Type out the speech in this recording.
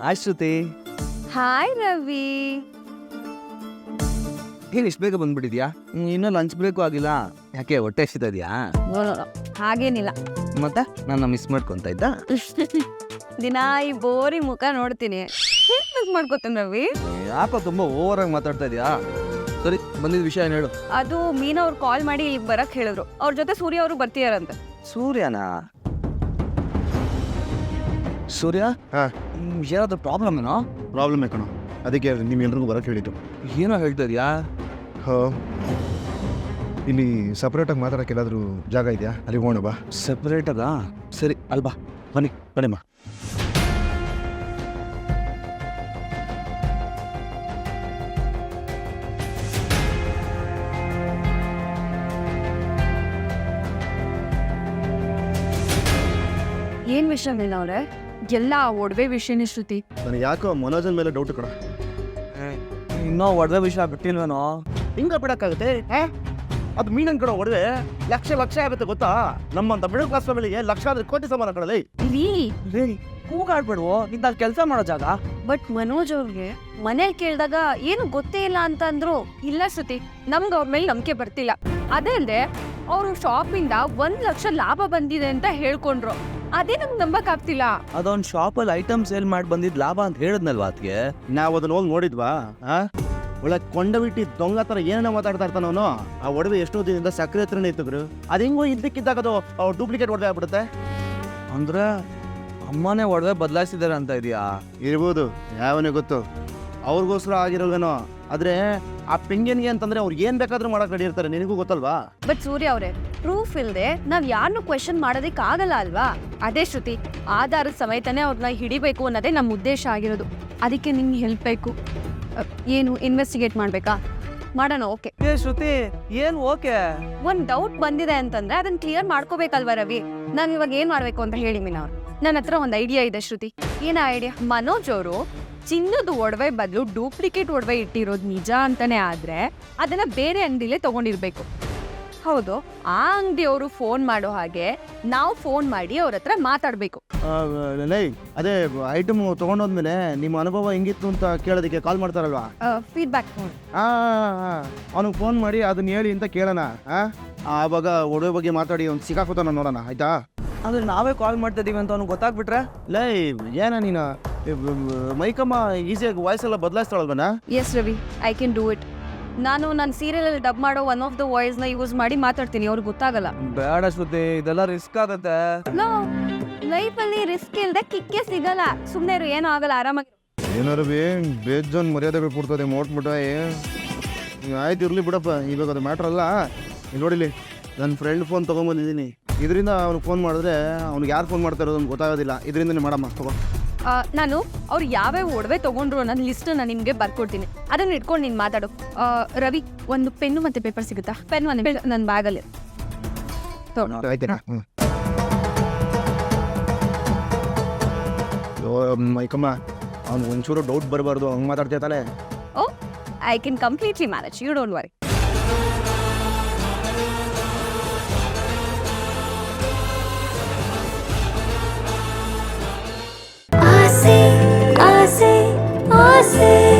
Hi ಶ್ರುತಿ hi Ravi ಏನು ಇಷ್ಟು ಬೇಗ ಬಂದ್ಬಿಟ್ಟಿದ್ಯಾ? ಹ್ಮ್, ಇನ್ನೂ ಲಂಚ್ ಬ್ರೇಕು ಆಗಿಲ್ಲ. ಯಾಕೆ ಹೊಟ್ಟೆ ಹಸಿತಾ ಇದೆಯಾ? ಹಾಗೇನಿಲ್ಲ. ಮತ್ತೆ? ನಾನು ಮಿಸ್ ಮಾಡ್ಕೊಂತ ಇದ್ದ? ದಿನ ಈ ಬೋರಿ ಮುಖ ನೋಡ್ತೀನಿ. ಹೇಗ್ ಮಿಸ್ ಮಾಡ್ಕೋತೀನಿ ರವಿ? ಯಾಕೋ ತುಂಬಾ ಓವರ್ ಆಗಿ ಮಾತಾಡ್ತಾ ಇದೀಯಾ? ಸರಿ ಬಂದಿದ್ದ ವಿಷಯ ಏನು ಹೇಳು? ಅದು ಮೀನಾ ಅವ್ರು ಕಾಲ್ ಮಾಡಿ ಇಲ್ಲಿಗೆ ಬರಕ್ ಹೇಳಿದ್ರು. ಅವ್ರ ಜೊತೆ ಸೂರ್ಯ ಅವರು ಬರ್ತೀಯಾರಂತೆ ಸೂರ್ಯನಾ? ಸೂರ್ಯ? ಹಾ. ಏನಾದ್ರು ಪ್ರಾಬ್ಲಮ್ ಏನೋ? ಪ್ರಾಬ್ಲಮ್ ಕಣೋ. ಅದಕ್ಕೆ ನಿಮ್ಗೆಲ್ರಿಗೂ ಬರೋಕ್ಕೆ ಹೇಳಿದ್ದು. ಏನೋ ಹೇಳ್ತಾ ಇದೆಯಾ? ಹೋ. ಇಲ್ಲಿ ಸಪ್ರೇಟಾಗಿ ಮಾತಾಡೋಕೆ ಎಲ್ಲಾದರೂ ಜಾಗ ಇದೆಯಾ? ಅಲ್ಲಿ ಹೋಗೋಣ ಬಾ. ಸಪ್ರೇಟ್ ಅದಾ ಸರಿ ಅಲ್ಬಾ ಬನ್ನಿ ಬನ್ನಿಮ್ಮ ಏನ್ ವಿಷಯ ಮೀನಾ ಅವ್ರೆ? ಎಲ್ಲ ಒಡವೆ ವಿಷಯನೇ ಶ್ರುತಿ. ನನಗೆ ಯಾಕೋ ಮನೋಜನ್ ಮೇಲೆ ಡೌಟ್ ಕಣ. ಇನ್ನೂ ಒಡವೆ ವಿಷಯ ಬಿಟ್ಟಿಲ್ವೇನೋ? ಹಿಂಗ ಬಿಡಕ್ಕಾಗುತ್ತೆ? ಅದು ಮೀನನ್ ಕಡೆ ಒಡವೆ. ಲಕ್ಷ ಲಕ್ಷ ಆಗುತ್ತೆ ಗೊತ್ತಾ? ನಮ್ಮಂತ ಮಿಡಲ್ ಕ್ಲಾಸ್ ಫ್ಯಾಮಿಲಿಗೆ ಲಕ್ಷ ಆದ್ರೆ ಕೋಟಿ ಸಮಾನ ಕಡಲಿ ರೀ. ಕೂಗಾಡ್ಬೇಡ್ವೋ ಇಂತ ಕೆಲಸ ಮಾಡೋ ಜಾಗ? ಬಟ್ ಮನೋಜ್ ಅವ್ರಿಗೆ ಮನೇಲಿ ಕೇಳಿದಾಗ ಏನು ಗೊತ್ತೇ ಇಲ್ಲ ಅಂತ ಅಂದ್ರು ಇಲ್ಲ ಶ್ರುತಿ ನಮ್ಗೆ ಅವ್ರ ಮೇಲೆ ನಂಬಿಕೆ ಬರ್ತಿಲ್ಲ. ಅದೇ ಅಲ್ಲದೆ ಅವರು ಶಾಪಿಂದ ಒಂದ್ ಲಕ್ಷ ಲಾಭ ಬಂದಿದೆ ಅಂತ ಹೇಳ್ಕೊಂಡ್ರು. ಅದೇ ನಮ್ಗೆ ನಂಬಕ್ ಆಗ್ತಿಲ್ಲ. ಅದೊಂದ್ ಶಾಪ್ ಅಲ್ಲಿ ಐಟಮ್ ಸೇಲ್ ಮಾಡಿ ಬಂದಿದ್ ಲಾಭ ಅಂತ ಹೇಳದ್ನಲ್ವ ಅದಕ್ಕೆ ನಾವ್ ಅದನ್ನ ಹೋಗಿ ನೋಡಿದ್ವಾ? ಆ? ಒಳ್ಳೆ ಕೊಂಡಬಿಟ್ಟಿ ದೊಂಗ ತರ ಏನೇನೋ ಮಾತಾಡ್ತಾ ಇರ್ತಾನ ಅವನು. ಆ ಒಡವೆ ಎಷ್ಟೋ ದಿನದಿಂದ ಸಕ್ಕರೆ ಹತ್ರನೇ ಇತ್ತು ಅದು ಹೆಂಗೋ ಇದ್ದಕ್ಕಿದ್ದಾಗ ಅದು ಡೂಪ್ಲಿಕೇಟ್ ಒಡವೆ ಆಗ್ಬಿಡುತ್ತೆ. ಅಂದ್ರೆ ಅಮ್ಮನೇ ಒಡವೆ ಬದಲಾಯಿಸಿದಾರೆ ಅಂತ ಇದೆಯಾ? ಇರ್ಬೋದು ಯಾವನೇ ಗೊತ್ತು. ಅವ್ರಿಗೋಸ್ಕರ ಆಗಿರೋಲ್ವೇನೋ. ಆದ್ರೆ ಆ ಪಿಂಗನ್ಗೆ ಅಂತಂದ್ರೆ ಅವ್ರು ಏನ್ ಬೇಕಾದ್ರೂ ಮಾಡಕ್ ರೆಡಿ ಇರ್ತಾರೆ. ನಿನಗೂ ಗೊತ್ತಲ್ವಾ? ಬಟ್ ಸೂರ್ಯ ಅವರೇ ಪ್ರೂಫ್ ಇಲ್ಲದೆ ನಾವ್ ಯಾರನ್ನು ಕ್ವೆಶನ್ ಮಾಡೋದಕ್ಕೆ ಆಗಲ್ಲ ಅಲ್ವಾ? ಅದೇ ಶ್ರುತಿ ಆಧಾರದ ಸಮೇತನೇ ಅವ್ರನ್ನ ಹಿಡಿಬೇಕು ಅನ್ನೋದೇ ನಮ್ಮ ಉದ್ದೇಶ ಆಗಿರೋದು. ಅದಕ್ಕೆ ನಿಮ್ಗೆ ಹೆಲ್ಪ್ ಬೇಕು. ಅ, ಏನು ಇನ್ವೆಸ್ಟಿಗೇಟ್ ಮಾಡ್ಬೇಕಾ? ಮಾಡೋಣ ಓಕೆ ಏ ಶ್ರುತಿ ಏನ್ ಓಕೆ ಒಂದ್ ಡೌಟ್ ಬಂದಿದೆ ಅಂತಂದ್ರೆ ಅದನ್ನ ಕ್ಲಿಯರ್ ಮಾಡ್ಕೋಬೇಕಲ್ವಾ ರವಿ? ನಾವ್ ಇವಾಗ ಏನ್ ಮಾಡ್ಬೇಕು ಅಂತ ಹೇಳಿ ಮೀನಾ ಅವ್ರು? ನನ್ನ ಹತ್ರ ಒಂದ್ ಐಡಿಯಾ ಇದೆ ಶ್ರುತಿ. ಏನ ಐಡಿಯಾ ಮನೋಜ್ ಅವರು ಚಿನ್ನದ ಒಡವೆ ಬದಲು ಡೂಪ್ಲಿಕೇಟ್ ಒಡವೆ ಇಟ್ಟಿರೋದು ನಿಜ ಅಂತಾನೆ ಆದ್ರೆ ಅದನ್ನ ಬೇರೆ ಅಂಗಡಿಲೇ ತಗೊಂಡಿರ್ಬೇಕು. ಹೌದು ಆ ಅಂಗಡಿಯವರು ಫೋನ್ ಮಾಡೋ ಹಾಗೆ ನಾವು ಫೋನ್ ಮಾಡಿ ಅವ್ರ ಹತ್ರ ಮಾತಾಡ್ಬೇಕು. ಲೈ ಅದೇ ಐಟಮ್ ತಗೊಂಡೋದ್ಮೇಲೆ ನಿಮ್ಮ ಅನುಭವ ಹೆಂಗಿತ್ತು ಅಂತ ಕೇಳೋದಕ್ಕೆ ಕಾಲ್ ಮಾಡ್ತಾರಲ್ವಾ? ಫೀಡ್ಬ್ಯಾಕ್ ಆ ಅವನಿಗೆ ಫೋನ್ ಮಾಡಿ ಅದನ್ನ ಹೇಳಿ ಅಂತ ಕೇಳೋಣ ಆ? ಆವಾಗ ಒಡವೆ ಬಗ್ಗೆ ಮಾತಾಡಿ ಅವ್ನು ಸಿಕ್ಕಾಕೋತಾನ ನೋಡೋಣ ಆಯ್ತಾ? ಅಂದ್ರೆ ನಾವೇ ಕಾಲ್ ಮಾಡ್ತಾ ಇದೀವಿ ಅಂತ ಅವ್ನಿಗೆ ಗೊತ್ತಾಗ್ಬಿಟ್ರೆ? ಲೈ ಏನ ನೀನು? ಮೈಕಮ್ಮ ಈಸಿಯಾಗಿ ವಾಯ್ಸ್ ಎಲ್ಲ ಬದಲಾಯಿಸ್ತಾಳಲ್ವನ? Yes Ravi I can do it ನಾನು ನನ್ನ ಸೀರಿಯಲ್ ಡಬ್ ಮಾಡೋ ಒನ್ ಆಫ್ ದ ವಾಯ್ಸ್ನ ಯೂಸ್ ಮಾಡಿ ಮಾತಾಡ್ತೀನಿ ಅವ್ರಿಗೆ ಗೊತ್ತಾಗಲ್ಲ. ಬೇಡ ಶ್ರುತಿ ಇದೆಲ್ಲ ರಿಸ್ಕ್ ಆಗತ್ತೆ. ನೋ ಲೈಫಲ್ಲಿ ರಿಸ್ಕ್ ಇಲ್ಲದೆ ಕಿಕ್ಕೆ ಸಿಗಲ್ಲ. ಸುಮ್ಮನೆ ಇರು ಏನೂ ಆಗಲ್ಲ ಆರಾಮಾಗಿ ಏನಾರು ಬೇ ಬೇಜಾನ್ ಮರ್ಯಾದೆಗಳು ಕೊಡ್ತದೆ ಮೋಟ್ಬಿಟ್ಟ ಆಯ್ತು ಇರ್ಲಿ ಬಿಡಪ್ಪ ಇವಾಗ ಅದು ಮ್ಯಾಟ್ರ್ ಅಲ್ಲ. ಇಲ್ಲಿ ನೋಡಿಲಿ ನನ್ನ ಫ್ರೆಂಡ್ ಫೋನ್ ತೊಗೊಂಬಂದಿದ್ದೀನಿ ಇದರಿಂದ ಅವ್ನಿಗೆ ಫೋನ್ ಮಾಡಿದ್ರೆ ಅವ್ನಿಗೆ ಯಾರು ಫೋನ್ ಮಾಡ್ತಾ ಇರೋದು ಗೊತ್ತಾಗೋದಿಲ್ಲ. ಇದರಿಂದನೇ ಮಾಡಮ್ಮ ತಗೋ. ನಾನು ಅವ್ರು ಯಾವ್ಯಾವ ಒಡವೆ ತಗೊಂಡ್ರು ಅನ್ನೋ ಲಿಸ್ಟ್ ನಾನು ನಿಮಗೆ ಬರ್ಕೊಡ್ತೀನಿ. ಅದನ್ನ ಇಟ್ಕೊಂಡು ನೀನು ಮಾತಾಡು. ಆ, ರವಿ ಒಂದು ಪೆನ್ನು ಮತ್ತೆ ಪೇಪರ್ ಸಿಗುತ್ತಾ? ಪೆನ್ ಒಂದು ನನ್ನ ಬ್ಯಾಗಲ್ಲಿ ತಗೊಂಡು ಆಯ್ತಾ ಹ್ಞೂ ಮೈಕಮ್ಮ ಅವ್ನು ಒಂಚೂರು ಡೌಟ್ ಬರಬಾರ್ದು. ಹಂಗೆ ಮಾತಾಡ್ತಿರ್ತಾಳೆ ಓ I can completely manage you don't worry blessing.